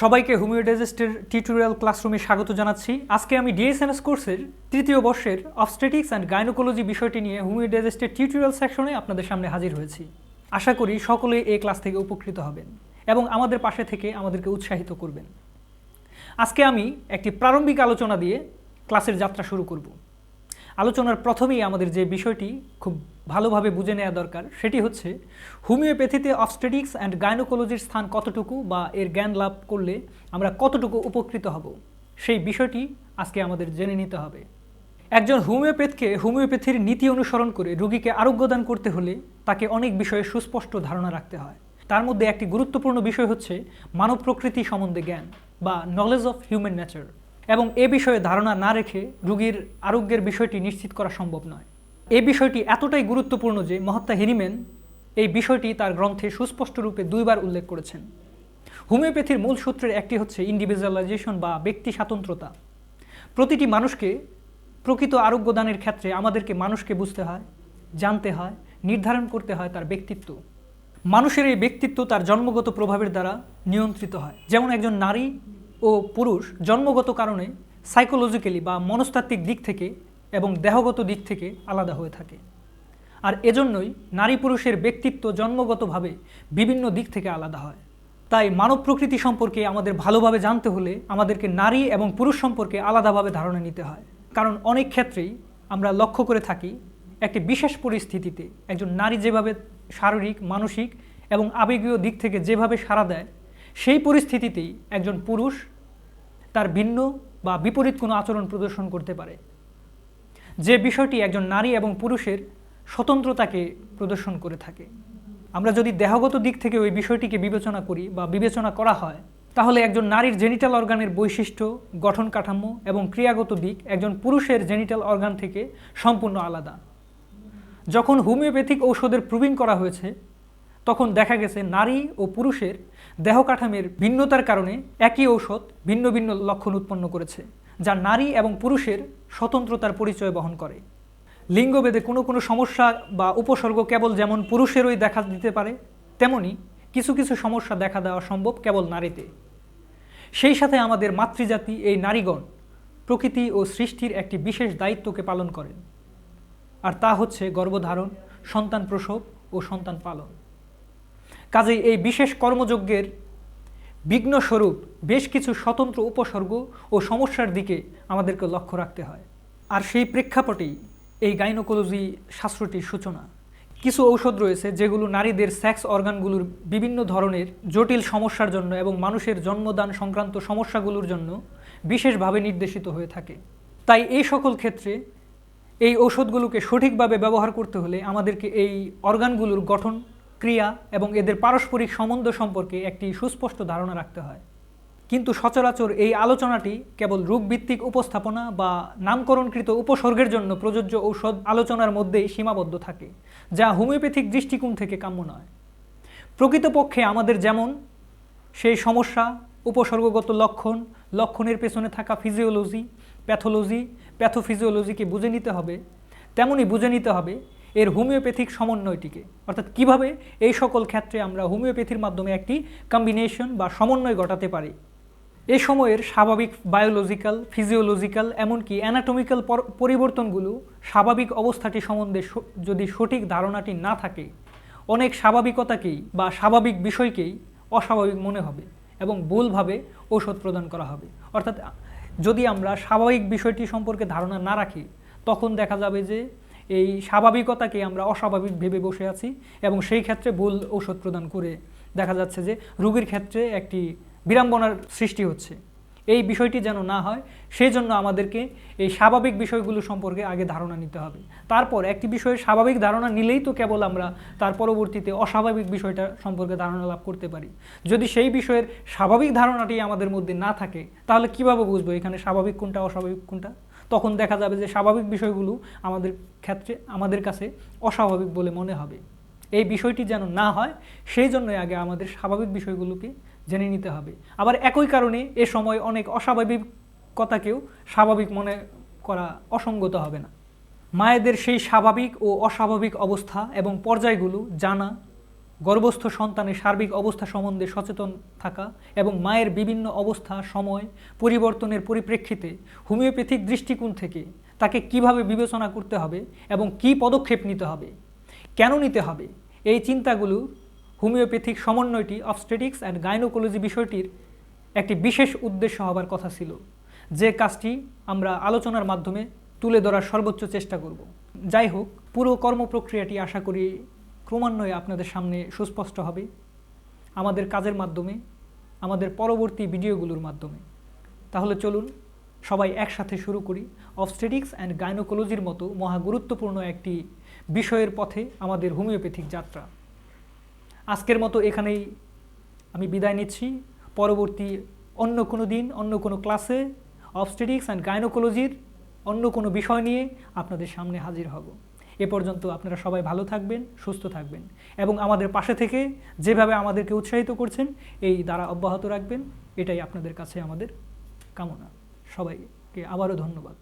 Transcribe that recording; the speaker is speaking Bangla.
সবাইকে হোমিওডাইজেস্টের টিউটোরিয়াল ক্লাসরুমে স্বাগত জানাচ্ছি। আজকে আমি ডিএসএনএস কোর্সের তৃতীয় বর্ষের অবস্টেটিক্স অ্যান্ড গাইনোকোলজি বিষয়টি নিয়ে হোমিওডাইজেস্টের টিউটোরিয়াল সেকশনে আপনাদের সামনে হাজির হয়েছি। আশা করি সকলেই এই ক্লাস থেকে উপকৃত হবেন এবং আমাদের পাশে থেকে আমাদেরকে উৎসাহিত করবেন। আজকে আমি একটি প্রারম্ভিক আলোচনা দিয়ে ক্লাসের যাত্রা শুরু করব। আলোচনার প্রথমেই আমাদের যে বিষয়টি খুব ভালোভাবে বুঝে নেওয়া দরকার, সেটি হচ্ছে হোমিওপ্যাথিতে অবস্টেটিক্স অ্যান্ড গাইনোকোলজির স্থান কতটুকু বা এর জ্ঞান লাভ করলে আমরা কতটুকু উপকৃত হব, সেই বিষয়টি আজকে আমাদের জেনে নিতে হবে। একজন হোমিওপ্যাথকে হোমিওপ্যাথির নীতি অনুসরণ করে রোগীকে আরোগ্যদান করতে হলে তাকে অনেক বিষয়ে সুস্পষ্ট ধারণা রাখতে হয়। তার মধ্যে একটি গুরুত্বপূর্ণ বিষয় হচ্ছে মানব প্রকৃতি সম্বন্ধে জ্ঞান বা নলেজ অফ হিউম্যান নেচার এবং এ বিষয়ে ধারণা না রেখে রোগীর আরোগ্যের বিষয়টি নিশ্চিত করা সম্ভব নয়। এই বিষয়টি এতটাই গুরুত্বপূর্ণ যে মহাত্মা হেনিম্যান এই বিষয়টি তার গ্রন্থে সুস্পষ্ট রূপে দুইবার উল্লেখ করেছেন। হোমিওপ্যাথির মূল সূত্রের একটি হচ্ছে ইন্ডিভিজুয়ালাইজেশন বা ব্যক্তি স্বাতন্ত্রতা। প্রতিটি মানুষকে প্রকৃত আরোগ্যদানের ক্ষেত্রে আমাদেরকে মানুষকে বুঝতে হয়, জানতে হয়, নির্ধারণ করতে হয় তার ব্যক্তিত্ব। মানুষের এই ব্যক্তিত্ব তার জন্মগত প্রভাবের দ্বারা নিয়ন্ত্রিত হয়। যেমন একজন নারী ও পুরুষ জন্মগত কারণে সাইকোলজিক্যালি বা মনস্তাত্ত্বিক দিক থেকে এবং দেহগত দিক থেকে আলাদা হয়ে থাকে। আর এজন্যই নারী পুরুষের ব্যক্তিত্ব জন্মগতভাবে বিভিন্ন দিক থেকে আলাদা হয়। তাই মানব প্রকৃতি সম্পর্কে আমাদের ভালোভাবে জানতে হলে আমাদেরকে নারী এবং পুরুষ সম্পর্কে আলাদাভাবে ধারণা নিতে হয়। কারণ অনেক ক্ষেত্রেই আমরা লক্ষ্য করে থাকি, একটি বিশেষ পরিস্থিতিতে একজন নারী যেভাবে শারীরিক, মানসিক এবং আবেগীয় দিক থেকে যেভাবে সাড়া দেয়, সেই পরিস্থিতিতেই একজন পুরুষ তার ভিন্ন বা বিপরীত কোনো আচরণ প্রদর্শন করতে পারে। যে বিষয়টি একজন নারী এবং পুরুষের স্বতন্ত্রতাকে প্রদর্শন করে থাকে। আমরা যদি দেহগত দিক থেকে ওই বিষয়টিকে বিবেচনা করি বা বিবেচনা করা হয়, তাহলে একজন নারীর জেনিটাল অর্গানের বৈশিষ্ট্য, গঠন কাঠামো এবং ক্রিয়াগত দিক একজন পুরুষের জেনিটাল অর্গান থেকে সম্পূর্ণ আলাদা। যখন হোমিওপ্যাথিক ঔষধের প্রুভিং করা হয়েছে তখন দেখা গেছে নারী ও পুরুষের দেহ কাঠামের ভিন্নতার কারণে একই ঔষধ ভিন্ন ভিন্ন লক্ষণ উৎপন্ন করেছে, যা নারী এবং পুরুষের স্বতন্ত্রতার পরিচয় বহন করে। লিঙ্গভেদে কোনো কোনো সমস্যা বা উপসর্গ কেবল যেমন পুরুষেরই দেখা দিতে পারে, তেমনি কিছু কিছু সমস্যা দেখা দেওয়া সম্ভব কেবল নারীতে। সেই সাথে আমাদের মাতৃজাতি এই নারীগণ প্রকৃতি ও সৃষ্টির একটি বিশেষ দায়িত্বকে পালন করেন। আর তা হচ্ছে গর্ভধারণ, সন্তান প্রসব ও সন্তান পালন। কাজেই এই বিশেষ কর্মযজ্ঞের বিঘ্নস্বরূপ বেশ কিছু স্বতন্ত্র উপসর্গ ও সমস্যার দিকে আমাদেরকে লক্ষ্য রাখতে হয়। আর সেই প্রেক্ষাপটেই এই গাইনোকোলজি শাস্ত্রটির সূচনা। কিছু ঔষধ রয়েছে যেগুলো নারীদের সেক্স অর্গানগুলোর বিভিন্ন ধরনের জটিল সমস্যার জন্য এবং মানুষের জন্মদান সংক্রান্ত সমস্যাগুলোর জন্য বিশেষভাবে নির্দেশিত হয়ে থাকে। তাই এই সকল ক্ষেত্রে এই ঔষধগুলোকে সঠিকভাবে ব্যবহার করতে হলে আমাদেরকে এই অর্গানগুলোর গঠন ক্রিয়া এবং এদের পারস্পরিক সম্বন্ধ সম্পর্কে একটি সুস্পষ্ট ধারণা রাখতে হয়। কিন্তু সচরাচর এই আলোচনাটি কেবল রোগভিত্তিক উপস্থাপনা বা নামকরণকৃত উপসর্গের জন্য প্রযোজ্য ঔষধ আলোচনার মধ্যেই সীমাবদ্ধ থাকে, যা হোমিওপ্যাথিক দৃষ্টিকোণ থেকে কাম্য নয়। প্রকৃতপক্ষে আমাদের যেমন সেই সমস্যা, উপসর্গগত লক্ষণ, লক্ষণের পেছনে থাকা ফিজিওলজি, প্যাথোলজি, প্যাথোফিজিওলজিকে বুঝে নিতে হবে, তেমনই বুঝে নিতে হবে এর হোমিওপ্যাথিক সমন্বয়টিকে। অর্থাৎ কীভাবে এই সকল ক্ষেত্রে আমরা হোমিওপ্যাথির মাধ্যমে একটি কম্বিনেশন বা সমন্বয় ঘটাতে পারি। এ সময়ের স্বাভাবিক বায়োলজিক্যাল ফিজিওলজিক্যাল এমনকি অ্যানাটমিক্যাল পরিবর্তনগুলো স্বাভাবিক অবস্থাটি সম্বন্ধে যদি সঠিক ধারণাটি না থাকে, অনেক স্বাভাবিকতাকেই বা স্বাভাবিক বিষয়কেই অস্বাভাবিক মনে হবে এবং ভুলভাবে ঔষধ প্রদান করা হবে। অর্থাৎ যদি আমরা স্বাভাবিক বিষয়টি সম্পর্কে ধারণা না রাখি, তখন দেখা যাবে যে এই স্বাভাবিকতাকে আমরা অস্বাভাবিক ভেবে বসে আছি এবং সেই ক্ষেত্রে ভুল ঔষধ প্রদান করে দেখা যাচ্ছে যে রোগীর ক্ষেত্রে একটি বিড়ম্বনার সৃষ্টি হচ্ছে। এই বিষয়টি যেন না হয়, সেই জন্য আমাদেরকে এই স্বাভাবিক বিষয়গুলো সম্পর্কে আগে ধারণা নিতে হবে। তারপর একটি বিষয়ে স্বাভাবিক ধারণা নিলেই তো কেবল আমরা তার পরবর্তীতে অস্বাভাবিক বিষয়টা সম্পর্কে ধারণা লাভ করতে পারি। যদি সেই বিষয়ের স্বাভাবিক ধারণাটি আমাদের মধ্যে না থাকে, তাহলে কীভাবে বুঝব এখানে স্বাভাবিক কোনটা, অস্বাভাবিক কোনটা? তখন দেখা যাবে যে স্বাভাবিক বিষয়গুলো আমাদের ক্ষেত্রে, আমাদের কাছে অস্বাভাবিক বলে মনে হবে। এই বিষয়টি যেন না হয়, সেই জন্যই আগে আমাদের স্বাভাবিক বিষয়গুলোকে জেনে নিতে হবে। আবার একই কারণে এ সময় অনেক অস্বাভাবিকতাকেও স্বাভাবিক মনে করা অসঙ্গত হবে না। মায়েদের সেই স্বাভাবিক ও অস্বাভাবিক অবস্থা এবং পর্যায়গুলো জানা গর্ভস্থ সন্তানের সার্বিক অবস্থা সম্বন্ধে সচেতন থাকা এবং মায়ের বিভিন্ন অবস্থা, সময়, পরিবর্তনের পরিপ্রেক্ষিতে হোমিওপ্যাথিক দৃষ্টিকোণ থেকে তাকে কীভাবে বিবেচনা করতে হবে এবং কি পদক্ষেপ নিতে হবে, কেন নিতে হবে, এই চিন্তাগুলো হোমিওপ্যাথিক সমন্বয়টি অবস্টেটিক্স অ্যান্ড গাইনোকোলজি বিষয়টির একটি বিশেষ উদ্দেশ্য হবার কথা ছিল। যে কাজটি আমরা আলোচনার মাধ্যমে তুলে ধরার সর্বোচ্চ চেষ্টা করব। যাই হোক, পুরো কর্মপ্রক্রিয়াটি আশা করি ক্রমান্বয়ে আপনাদের সামনে সুস্পষ্ট হবে আমাদের কাজের মাধ্যমে, আমাদের পরবর্তী ভিডিওগুলোর মাধ্যমে। তাহলে চলুন সবাই একসাথে শুরু করি। অবস্টেটিক্স অ্যান্ড গাইনোকোলজির মতো মহা গুরুত্বপূর্ণ একটি বিষয়ের পথে আমাদের হোমিওপ্যাথিক যাত্রা। আজকের মতো এখানেই আমি বিদায় নিচ্ছি। পরবর্তী অন্য কোনো দিন, অন্য কোনো ক্লাসে অবস্টেটিক্স অ্যান্ড গাইনোকোলজির অন্য কোনো বিষয় নিয়ে আপনাদের সামনে হাজির হব। এ পর্যন্ত আপনারা সবাই ভালো থাকবেন, সুস্থ থাকবেন এবং আমাদের পাশে থেকে যেভাবে আমাদেরকে উৎসাহিত করছেন, এই দ্বারা অব্যাহত রাখবেন। এটাই আপনাদের কাছে আমাদের কামনা। সবাইকে আবারও ধন্যবাদ।